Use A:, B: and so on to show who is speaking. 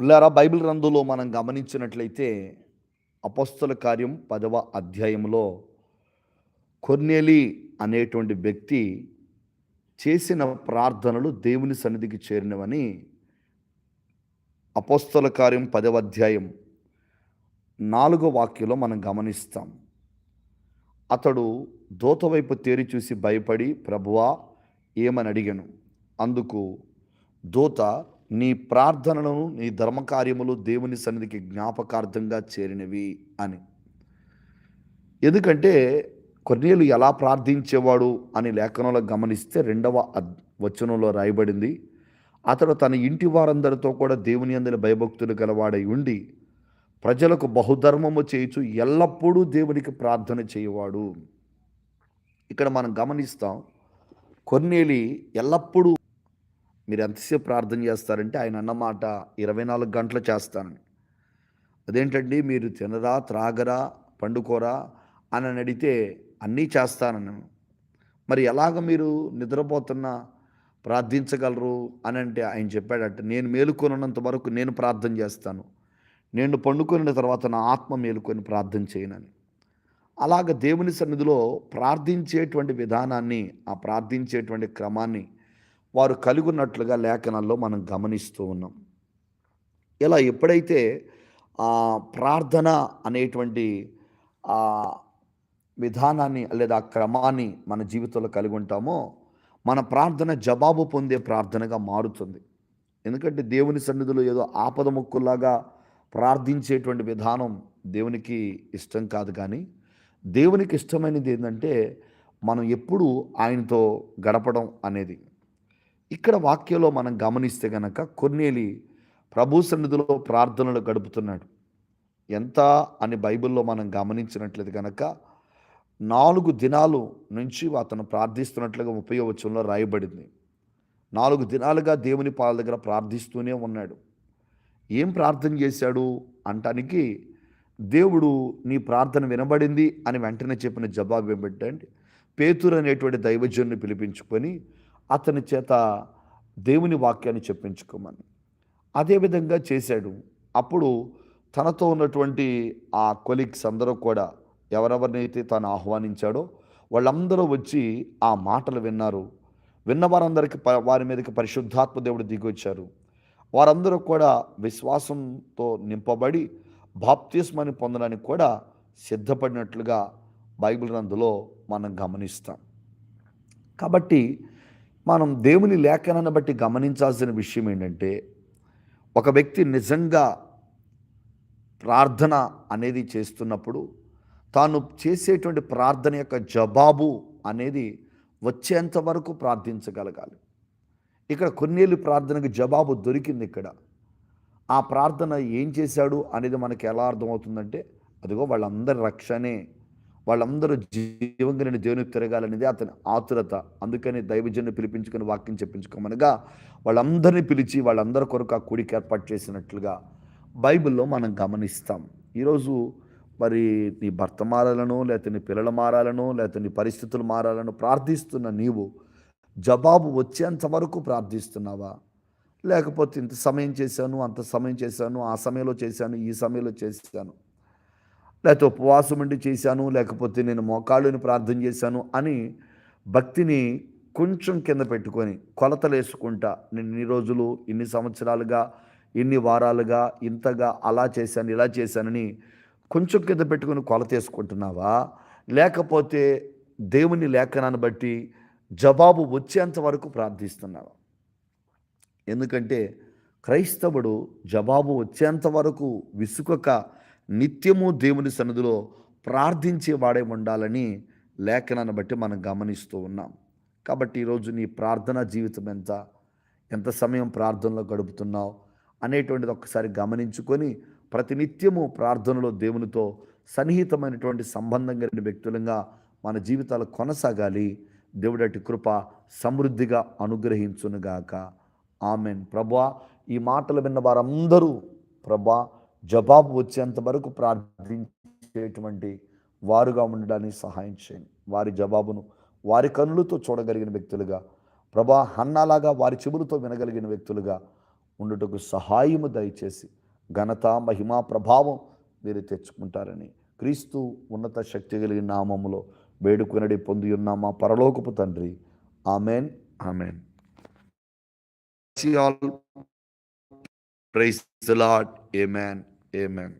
A: పిల్లారా బైబిల్ రందులో మనం గమనించినట్లయితే అపస్తుల కార్యం పదవ అధ్యాయంలో కొర్నేలి అనేటువంటి వ్యక్తి చేసిన ప్రార్థనలు దేవుని సన్నిధికి చేరినవని అపోస్తల కార్యం పదవ అధ్యాయం నాలుగో వాక్యంలో మనం గమనిస్తాం. అతడు దూత వైపు తేరి చూసి భయపడి ప్రభువా ఏమని అడిగాను? అందుకు దూత నీ ప్రార్థనలను నీ ధర్మకార్యములు దేవుని సన్నిధికి జ్ఞాపకార్థంగా చేరినవి అని. ఎందుకంటే కొన్నేళ్ళు ఎలా ప్రార్థించేవాడు అని లేఖనంలో గమనిస్తే రెండవ వచనంలో రాయబడింది. అతడు తన ఇంటి వారందరితో కూడా దేవుని అందరి భయభక్తులు గలవాడై ఉండి ప్రజలకు బహుధర్మము చేయుచు ఎల్లప్పుడూ దేవునికి ప్రార్థన చేయవాడు. ఇక్కడ మనం గమనిస్తాం కొన్నేలి ఎల్లప్పుడూ మీరు ఎంతసేపు ప్రార్థన చేస్తారంటే ఆయన అన్నమాట ఇరవై నాలుగు గంటలు చేస్తానని అదేంటండి మీరు తినరా త్రాగరా పండుకోరా అని అడిగితే అన్నీ చేస్తానని. మరి ఎలాగ మీరు నిద్రపోతున్నా ప్రార్థించగలరు అని అంటే ఆయన చెప్పాడట నేను మేలుకొనున్నంత వరకు నేను ప్రార్థన చేస్తాను. నేను పండుకొనిన తర్వాత నా ఆత్మ మేలుకొని ప్రార్థన చేయనని. అలాగ దేవుని సన్నిధిలో ప్రార్థించేటువంటి విధానాన్ని ఆ ప్రార్థించేటువంటి క్రమాన్ని వారు కలిగి ఉన్నట్లుగా లేఖనాల్లో మనం గమనిస్తూ ఉన్నాం. ఇలా ఎప్పుడైతే ఆ ప్రార్థన అనేటువంటి ఆ విధానాన్ని లేదా ఆ క్రమాన్ని మన జీవితంలో కలిగి ఉంటామో మన ప్రార్థన జవాబు పొందే ప్రార్థనగా మారుతుంది. ఎందుకంటే దేవుని సన్నిధిలో ఏదో ఆపద ముక్కులాగా ప్రార్థించేటువంటి విధానం దేవునికి ఇష్టం కాదు కానీ దేవునికి ఇష్టమైనది ఏంటంటే మనం ఎప్పుడు ఆయనతో గడపడం అనేది. ఇక్కడ వాక్యంలో మనం గమనిస్తే గనక కొన్నేలి ప్రభు సన్నిధిలో ప్రార్థనలు గడుపుతున్నాడు. ఎంత అని బైబిల్లో మనం గమనించినట్లయితే కనుక నాలుగు దినాలు నుంచి అతను ప్రార్థిస్తున్నట్లుగా ముప్పై వచనంలో రాయబడింది. నాలుగు దినాలుగా దేవుని పాల దగ్గర ప్రార్థిస్తూనే ఉన్నాడు. ఏం ప్రార్థన చేశాడు అంటానికి దేవుడు నీ ప్రార్థన వినబడింది అని వెంటనే చెప్పిన జవాబు ఏమిటంటే పేతురు అనేటువంటి దైవజనుని పిలిపించుకొని అతని చేత దేవుని వాక్యాన్ని చెప్పించుకోమని. అదేవిధంగా చేశాడు. అప్పుడు తనతో ఉన్నటువంటి ఆ కొలిగ్స్ అందరూ కూడా ఎవరెవరినైతే తాను ఆహ్వానించాడో వాళ్ళందరూ వచ్చి ఆ మాటలు విన్నారు. విన్న వారందరికీ ప- వారి మీదకి పరిశుద్ధాత్మ దేవుడు దిగొచ్చారు. వారందరూ కూడా విశ్వాసంతో నింపబడి బాప్తిస్మని పొందడానికి కూడా సిద్ధపడినట్లుగా బైబిల్ గ్రంథంలో మనం గమనిస్తాం. కాబట్టి మనం దేవుని లేఖనాన్ని బట్టి గమనించాల్సిన విషయం ఏంటంటే ఒక వ్యక్తి నిజంగా ప్రార్థన అనేది చేస్తున్నప్పుడు తాను చేసేటువంటి ప్రార్థన యొక్క జవాబు అనేది వచ్చేంత వరకు ప్రార్థించగలగాలి. ఇక్కడ కొన్నేళ్ళు ప్రార్థనకు జవాబు దొరికింది ఇక్కడ. ఆ ప్రార్థన ఏం చేశాడు అనేది మనకి ఎలా అర్థమవుతుందంటే అదిగో వాళ్ళందరి రక్షణే వాళ్ళందరూ జీవం కలిగిన దేవునికి తిరగాలనేది అతని ఆతురత. అందుకని దైవజన్ను పిలిపించుకొని వాక్యం చెప్పించుకోమనగా వాళ్ళందరినీ పిలిచి వాళ్ళందరి కొరకు ఆ కూడికి ఏర్పాటు చేసినట్లుగా బైబిల్లో మనం గమనిస్తాం. ఈరోజు మరి నీ భర్త మారాలను లేకపోతే నీ పిల్లలు మారాలను లేకపోతే నీ పరిస్థితులు మారాలను ప్రార్థిస్తున్న నీవు జవాబు వచ్చేంత వరకు ప్రార్థిస్తున్నావా? లేకపోతే ఇంత సమయం చేశాను అంత సమయం చేశాను ఆ సమయంలో చేశాను ఈ సమయంలో చేశాను లేకపోతే ఉపవాసం ఉండి చేశాను లేకపోతే నేను మోకాళ్ళుని ప్రార్థన చేశాను అని భక్తిని కొంచెం కింద పెట్టుకొని కొలతలు వేసుకుంటా. నేను ఇన్ని రోజులు ఇన్ని సంవత్సరాలుగా ఇన్ని వారాలుగా ఇంతగా అలా చేశాను ఇలా చేశానని కొంచెం కింద పెట్టుకొని కొలత వేసుకుంటున్నావా? లేకపోతే దేవుని లేఖనాన్ని బట్టి జవాబు వచ్చేంత వరకు ప్రార్థిస్తున్నావా? ఎందుకంటే క్రైస్తవుడు జవాబు వచ్చేంత వరకు విసుకక నిత్యము దేవుని సన్నిధిలో ప్రార్థించే వాడే ఉండాలని లేఖనాన్ని బట్టి మనం గమనిస్తూ ఉన్నాం. కాబట్టి ఈరోజు నీ ప్రార్థనా జీవితం ఎంత? ఎంత సమయం ప్రార్థనలో గడుపుతున్నావు? అనేటువంటిది ఒక్కసారి గమనించుకొని ప్రతినిత్యము ప్రార్థనలో దేవునితో సన్నిహితమైనటువంటి సంబంధం కలిగిన వ్యక్తులంగా మన జీవితాలు కొనసాగాలి. దేవుడటి కృప సమృద్ధిగా అనుగ్రహించునుగాక. ఆమెన్. ప్రభా ఈ మాటలు విన్న వారందరూ ప్రభా జవాబు వచ్చేంత వరకు ప్రార్థించేటువంటి వారుగా ఉండడానికి సహాయం చేయండి. వారి జవాబును వారి కనులతో చూడగలిగిన వ్యక్తులుగా ప్రభా హన్నాలాగా వారి చెవులతో వినగలిగిన వ్యక్తులుగా ఉండుటకు సహాయము దయచేసి ఘనత మహిమా ప్రభావం మీరు తెచ్చుకుంటారని క్రీస్తు ఉన్నత శక్తి కలిగిన నామములో వేడుకొనడి పొంది ఉన్నామా పరలోకపు తండ్రి. Amen amen. Praise praise the Lord man amen